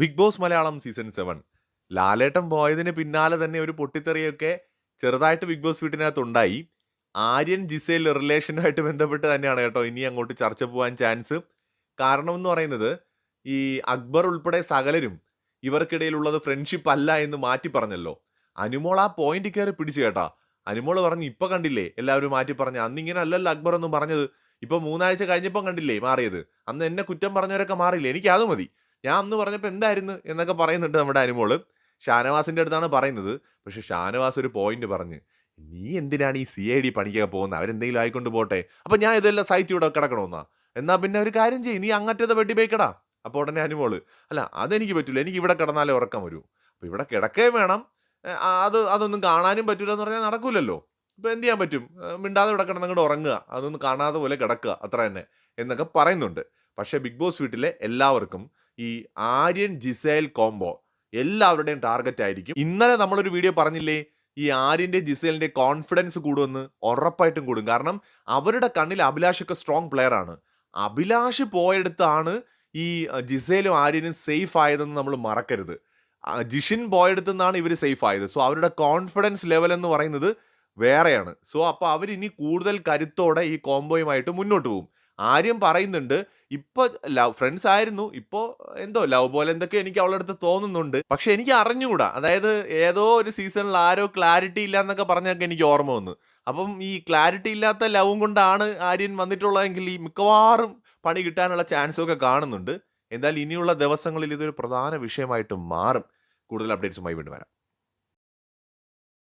Bigg Boss Malayalam season seven. Lalettan പോയതിന് പിന്നാലെ തന്നെ ഒരു പൊട്ടിത്തെറിയൊക്കെ ചെറുതായിട്ട് ബിഗ് ബോസ് വീട്ടിനകത്ത് ഉണ്ടായി ആര്യൻ ജിസേൽ റിലേഷനുമായിട്ട് ബന്ധപ്പെട്ട് തന്നെയാണ് കേട്ടോ ഇനി അങ്ങോട്ട് ചർച്ച പോകാൻ ചാൻസ്. കാരണം എന്ന് പറയുന്നത് ഈ അക്ബർ ഉൾപ്പെടെ സകലരും ഇവർക്കിടയിലുള്ളത് ഫ്രണ്ട്ഷിപ്പ് അല്ല എന്ന് മാറ്റി പറഞ്ഞല്ലോ. അനുമോൾ ആ പോയിന്റ് കയറി പിടിച്ചു കേട്ടാ. അനുമോൾ പറഞ്ഞു ഇപ്പൊ കണ്ടില്ലേ? എല്ലാവരും മാറ്റി പറഞ്ഞു അന്ന് ഇങ്ങനെ അല്ലല്ലോ അക്ബർ ഒന്നും പറഞ്ഞത്. ഇപ്പൊ മൂന്നാഴ്ച കഴിഞ്ഞപ്പം കണ്ടില്ലേ മാറിയത്? അന്ന് എന്നെ കുറ്റം പറഞ്ഞവരൊക്കെ മാറിയില്ലേ? എനിക്ക് അത് മതി. ഞാൻ അന്ന് പറഞ്ഞപ്പോൾ എന്തായിരുന്നു എന്നൊക്കെ പറയുന്നുണ്ട് നമ്മുടെ അനുമോൾ. ഷാനവാസിന്റെ അടുത്താണ് പറയുന്നത്. പക്ഷെ ഷാനവാസ് ഒരു പോയിന്റ് പറഞ്ഞ് നീ എന്തിനാണ് ഈ സി ഐ ഡി പണിക്കൊക്കെ പോകുന്നത്? അവരെന്തെങ്കിലും ആയിക്കൊണ്ട് പോട്ടെ. അപ്പം ഞാൻ ഇതെല്ലാം സഹിച്ച് ഇവിടെ കിടക്കണമെന്നാ എന്നാൽ പിന്നെ ഒരു കാര്യം ചെയ്യും നീ അങ്ങറ്റത്തെ വെട്ടി പോയിക്കടാ. അപ്പോൾ ഉടനെ അനുമോൾ അല്ല അതെനിക്ക് പറ്റില്ല എനിക്ക് ഇവിടെ കിടന്നാലേ ഉറക്കം വരൂ. അപ്പോൾ ഇവിടെ കിടക്കേ വേണം. അത് അതൊന്നും കാണാനും പറ്റില്ല എന്ന് പറഞ്ഞാൽ നടക്കൂലല്ലോ. ഇപ്പോൾ എന്ത് ചെയ്യാൻ പറ്റും? മിണ്ടാതെ ഇവിടെ കിടന്നങ്ങോട്ട് ഉറങ്ങുക. അതൊന്നും കാണാതെ പോലെ കിടക്കുക. അത്ര തന്നെ. എന്നൊക്കെ പറയുന്നുണ്ട്. പക്ഷേ ബിഗ് ബോസ് വീട്ടിലെ എല്ലാവർക്കും ഈ ആര്യൻ ജിസേൽ കോംബോ എല്ലാവരുടെയും ടാർഗറ്റ് ആയിരിക്കും. ഇന്നലെ നമ്മളൊരു വീഡിയോ പറഞ്ഞില്ലേ ഈ ആര്യന്റെ ജിസേലിന്റെ കോൺഫിഡൻസ് കൂടുമെന്ന് ഉറപ്പായിട്ടും കൂടും. കാരണം അവരുടെ കണ്ണിൽ അഭിലാഷൊക്കെ സ്ട്രോങ് പ്ലെയർ ആണ്. അഭിലാഷ് പോയെടുത്താണ് ഈ ജിസേലും ആര്യനും സേഫ് ആയതെന്ന് നമ്മൾ മറക്കരുത്. ജിഷിൻ പോയെടുത്തു നിന്നാണ് ഇവർ സേഫ് ആയത്. സോ അവരുടെ കോൺഫിഡൻസ് ലെവൽ എന്ന് പറയുന്നത് വേറെയാണ്. സോ അപ്പോൾ അവർ ഇനി കൂടുതൽ കരുത്തോടെ ഈ കോംബോയുമായിട്ട് മുന്നോട്ട് പോകും. ആര്യം പറയുന്നുണ്ട്. ഇപ്പൊ ലവ് ഫ്രണ്ട്സ് ആയിരുന്നു. ഇപ്പോ എന്തോ ലവ് പോലെ എന്തൊക്കെ എനിക്ക് അവളുടെ അടുത്ത് തോന്നുന്നുണ്ട്. പക്ഷെ എനിക്ക് അറിഞ്ഞുകൂടാ. അതായത് ഏതോ ഒരു സീസണിൽ ആരോ ക്ലാരിറ്റി ഇല്ല എന്നൊക്കെ പറഞ്ഞൊക്കെ എനിക്ക് ഓർമ്മ വന്നു. അപ്പം ഈ ക്ലാരിറ്റി ഇല്ലാത്ത ലവും കൊണ്ടാണ് ആര്യൻ വന്നിട്ടുള്ളതെങ്കിൽ ഈ മിക്കവാറും പണി കിട്ടാനുള്ള ചാൻസൊക്കെ കാണുന്നുണ്ട്. എന്തായാലും ഇനിയുള്ള ദിവസങ്ങളിൽ ഇതൊരു പ്രധാന വിഷയമായിട്ട് മാറും. കൂടുതൽ അപ്ഡേറ്റ്സുമായി വീണ്ടും വരാം.